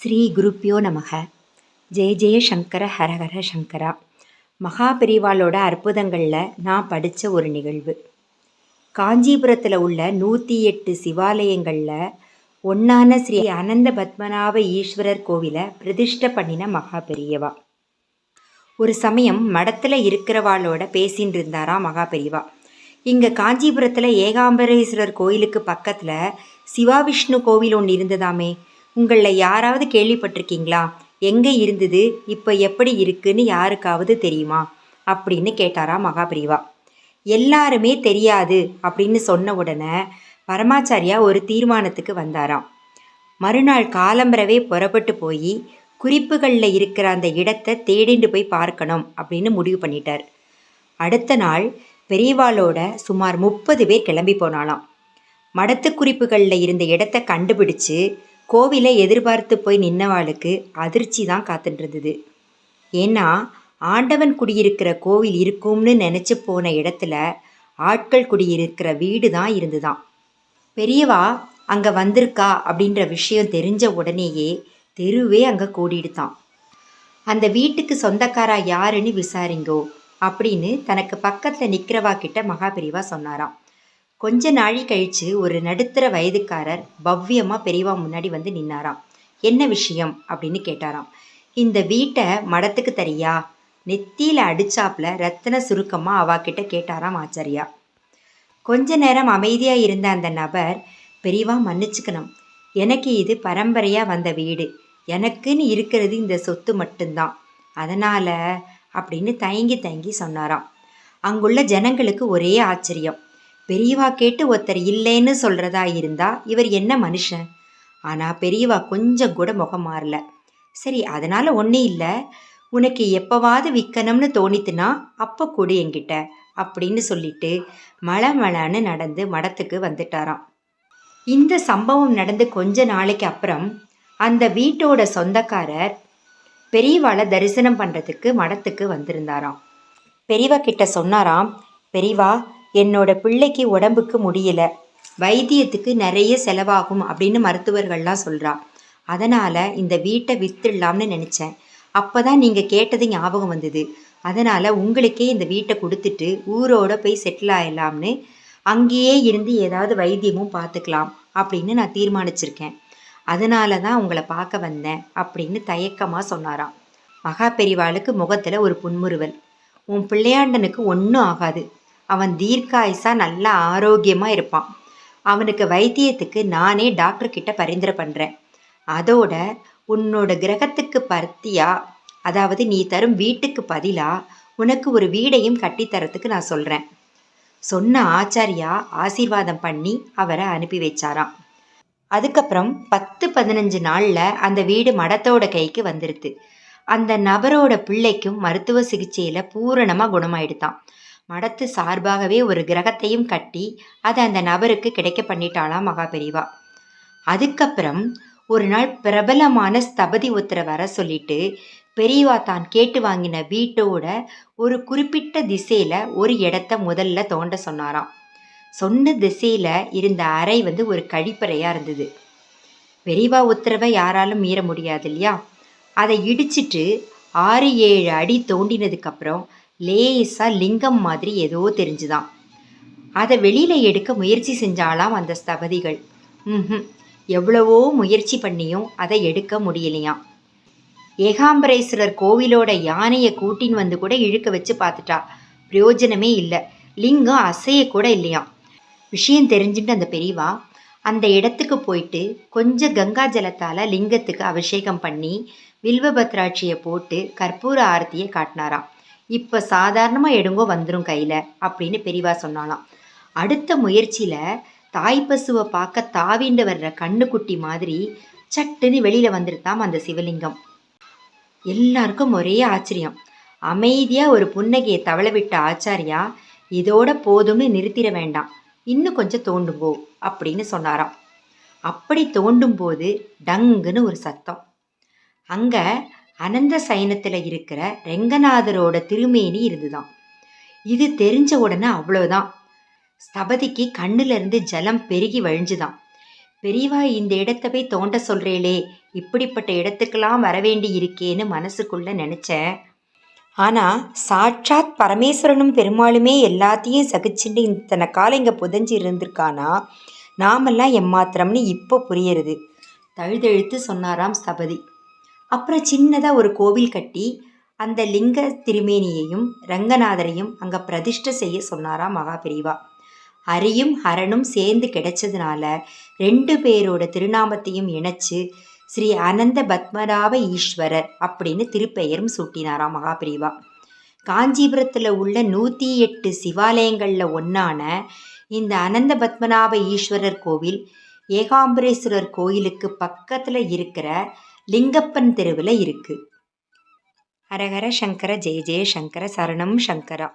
ஸ்ரீ குருப்பியோ நமக. ஜெய ஜெய சங்கர ஹரஹர சங்கரா. மகாபெரிவாளோட அற்புதங்களில் நான் படித்த ஒரு நிகழ்வு. காஞ்சிபுரத்தில் உள்ள நூற்றி எட்டு சிவாலயங்களில் ஒன்றான ஸ்ரீ அனந்த பத்மநாப ஈஸ்வரர் கோவிலை பிரதிஷ்டை பண்ணின மகா பெரியவா ஒரு சமயம் மடத்தில் இருக்கிறவாளோட பேசின்னு இருந்தாரா மகா பெரியவா இங்கே காஞ்சிபுரத்தில் ஏகாம்பரேஸ்வரர் கோயிலுக்கு பக்கத்தில் சிவா விஷ்ணு கோவில் ஒன்று இருந்ததாமே. உங்களில் யாராவது கேள்விப்பட்டிருக்கீங்களா? எங்கே இருந்தது? இப்போ எப்படி இருக்குன்னு யாருக்காவது தெரியுமா? அப்படின்னு கேட்டாரா மகாபிரிவா. எல்லாருமே தெரியாது அப்படின்னு சொன்ன உடனே பரமாச்சாரியா ஒரு தீர்மானத்துக்கு வந்தாராம். மறுநாள் காலம்பரவே புறப்பட்டு போய் குறிப்புகளில் இருக்கிற அந்த இடத்தை தேடிண்டு போய் பார்க்கணும் அப்படின்னு முடிவு பண்ணிட்டார். அடுத்த நாள் பெரியவாளோட சுமார் முப்பது பேர் கிளம்பி போனாலாம் மடத்து குறிப்புகளில் இருந்த இடத்த கண்டுபிடிச்சு கோவிலை எதிர்பார்த்து போய் நின்னவாளுக்கு அதிர்ச்சி தான் காத்துட்டு ஏன்னா ஆண்டவன் குடியிருக்கிற கோவில் இருக்கும்னு நினச்சி போன இடத்துல ஆட்கள் குடியிருக்கிற வீடு தான் இருந்துதான். பெரியவா அங்கே வந்திருக்கா? அப்படின்ற விஷயம் தெரிஞ்ச உடனேயே தெருவே அங்கே கூடிடுதான். அந்த வீட்டுக்கு சொந்தக்காரா யாருன்னு விசாரிங்கோ அப்படின்னு தனக்கு பக்கத்தில் நிற்கிறவா கிட்ட மகாபிரிவா சொன்னாராம். கொஞ்ச நாழி கழிச்சு ஒரு நடுத்தர வயதுக்காரர் பவ்யமாக பெரியவா முன்னாடி வந்து நின்னாராம். என்ன விஷயம்? அப்படின்னு கேட்டாராம். இந்த வீட்டை மடத்துக்கு தரியா? நெத்தியில் அடிச்சாப்புல ரத்தன சுருக்கமாக அவாக்கிட்ட கேட்டாராம் ஆச்சாரியா. கொஞ்ச நேரம் அமைதியாக இருந்த அந்த நபர் பெரியவா மன்னிச்சுக்கணும். எனக்கு இது பரம்பரையாக வந்த வீடு. எனக்குன்னு இருக்கிறது இந்த சொத்து மட்டும்தான். அதனால் அப்படின்னு தயங்கி தயங்கி சொன்னாராம். அங்குள்ள ஜனங்களுக்கு ஒரே ஆச்சரியம். பெரியவா கேட்டு ஒருத்தர் இல்லைன்னு சொல்கிறதா இருந்தா இவர் என்ன மனுஷன்? ஆனால் பெரியவா கொஞ்சம் கூட முகம் மாறல. சரி அதனால் ஒன்றும் இல்லை. உனக்கு எப்போவாவது விற்கணும்னு தோணித்துனா அப்போ கொடு என்கிட்ட அப்படின்னு சொல்லிட்டு மழை மழைன்னு நடந்து மடத்துக்கு வந்துட்டாராம். இந்த சம்பவம் நடந்து கொஞ்ச நாளைக்கு அப்புறம் அந்த வீட்டோட சொந்தக்காரர் பெரியவாளை தரிசனம் பண்ணுறதுக்கு மடத்துக்கு வந்திருந்தாராம். பெரியவா கிட்ட சொன்னாராம் பெரியவா என்னோட பிள்ளைக்கு உடம்புக்கு முடியல. வைத்தியத்துக்கு நிறைய செலவாகும் அப்படின்னு மருத்துவர்கள்லாம் சொல்கிறா அதனால் இந்த வீட்டை வித்துடலாம்னு நினச்சேன். அப்போ தான் நீங்கள் கேட்டது ஞாபகம் வந்தது. அதனால் உங்களுக்கே இந்த வீட்டை கொடுத்துட்டு ஊரோட போய் செட்டில் ஆகலாம்னு அங்கேயே இருந்து ஏதாவது வைத்தியமும் பார்த்துக்கலாம் அப்படின்னு நான் தீர்மானிச்சிருக்கேன். அதனால தான் உங்களை பார்க்க வந்தேன் அப்படின்னு தயக்கமாக சொன்னாராம் மகா பெரிவாளுக்கு முகத்தில் ஒரு புன்முறுவல். உன் பிள்ளையாண்டனுக்கு ஒன்றும் ஆகாது. அவன் தீர்க்காயுசா நல்லா ஆரோக்கியமாக இருப்பான். அவனுக்கு வைத்தியத்துக்கு நானே டாக்டர் கிட்ட பரிந்துரை பண்ணுறேன் அதோட உன்னோட கிரகத்துக்கு பருத்தியா? அதாவது நீ தரும் வீட்டுக்கு பதிலாக உனக்கு ஒரு வீடையும் கட்டித்தரத்துக்கு நான் சொல்கிறேன் சொன்ன ஆச்சாரியா ஆசீர்வாதம் பண்ணி அவரை அனுப்பி வச்சாராம். அதுக்கப்புறம் பத்து பதினஞ்சு நாளில் அந்த வீடு மடத்தோட கைக்கு வந்துருது அந்த நபரோட பிள்ளைக்கும் மருத்துவ சிகிச்சையில் பூரணமாக குணமாயிடுதான் மடத்து சார்பாகவே ஒரு கிரகத்தையும் கட்டி அதை அந்த நபருக்கு கிடைக்க பண்ணிட்டாளாம் மகாபெரிவா அதுக்கப்புறம் ஒரு நாள் பிரபலமான ஸ்தபதி ஒருத்தரை வர சொல்லிட்டு பெரியவா தான் கேட்டு வாங்கின வீட்டோட ஒரு குறிப்பிட்ட திசையில ஒரு இடத்த முதல்ல தோண்ட சொன்னாராம். சொன்ன திசையில இருந்த அறை வந்து ஒரு கழிப்பறையா இருந்தது. பெரியவா உத்தரவை யாராலும் மீற முடியாது இல்லையா? அதை இடிச்சிட்டு ஆறு ஏழு அடி தோண்டினதுக்கப்புறம் லேசாக லிங்கம் மாதிரி ஏதோ தெரிஞ்சுதான். அதை வெளியில் எடுக்க முயற்சி செஞ்சாலாம் அந்த ஸ்தபதிகள். ம் எவ்வளவோ முயற்சி பண்ணியும் அதை எடுக்க முடியலையாம். ஏகாம்பரேஸ்வரர் கோவிலோட யானையை கூட்டின்னு வந்து கூட இழுக்க வச்சு பார்த்துட்டா. பிரயோஜனமே இல்லை. லிங்கம் அசைய கூட இல்லையாம். விஷயம் தெரிஞ்சுட்டு அந்த பெரியவா அந்த இடத்துக்கு போயிட்டு கொஞ்சம் கங்கா ஜலத்தால் லிங்கத்துக்கு அபிஷேகம் பண்ணி வில்வபத்ராட்சியை போட்டு கற்பூர ஆரத்தியை காட்டினாராம். இப்போ சாதாரணமாக எடுங்கோ வந்துடும் கையில் அப்படின்னு பெரியவா சொன்னாலாம் அடுத்த முயற்சியில் தாய்ப்பசுவை பார்க்க தாவிண்டு வர்ற கண்ணுக்குட்டி மாதிரி சட்டுன்னு வெளியில் வந்துருத்தாம் அந்த சிவலிங்கம். எல்லாருக்கும் ஒரே ஆச்சரியம். அமைதியாக ஒரு புன்னகையை தவள விட்ட ஆச்சாரியா இதோட போதும்னு நிறுத்திட வேண்டாம். இன்னும் கொஞ்சம் தோண்டுங்கோ அப்படின்னு சொன்னாராம். அப்படி தோண்டும் போது டங்குன்னு ஒரு சத்தம். அங்கே அனந்த சயனத்தில் இருக்கிற ரெங்கநாதரோட திருமேனி இருந்துதான். இது தெரிஞ்ச உடனே அவ்வளோதான் ஸ்தபதிக்கு கண்ணிலிருந்து ஜலம் பெருகி வழிஞ்சுதான். பெரியவா இந்த இடத்த போய் தோண்ட சொல்கிறேளே இப்படிப்பட்ட இடத்துக்கெல்லாம் வரவேண்டி இருக்கேன்னு மனசுக்குள்ளே நினச்சேன் ஆனால் சாட்சாத் பரமேஸ்வரனும் பெருமாளுமே எல்லாத்தையும் சகிச்சுட்டு இத்தனை காலம் இங்கே புதைஞ்சி இருந்திருக்கானா? நாமெல்லாம் எம்மாத்திரம்னு இப்போ புரியறது. தழுதெழுத்து சொன்னாராம் ஸ்தபதி. அப்புறம் சின்னதாக ஒரு கோவில் கட்டி அந்த லிங்க திருமேனியையும் ரங்கநாதரையும் அங்கே பிரதிஷ்டை செய்ய சொன்னாராம் மகாபெரிவா. ஹரியும் ஹரனும் சேர்ந்து கிடைச்சதுனால ரெண்டு பேரோட திருநாமத்தையும் இணைச்சு ஸ்ரீ அனந்த பத்மநாப ஈஸ்வரர் அப்படின்னு திருப்பெயரும் சூட்டினாராம் மகாபிரிவா. காஞ்சிபுரத்தில் உள்ள நூற்றி எட்டு சிவாலயங்களில் ஒன்றான இந்த அனந்த பத்மநாப ஈஸ்வரர் கோவில் ஏகாம்பரேஸ்வரர் கோயிலுக்கு பக்கத்தில் இருக்கிற லிங்கப்பன் தெருவில் இருக்குது ஹரஹர சங்கர ஜெய ஜெய சங்கர சரணம் சங்கரா.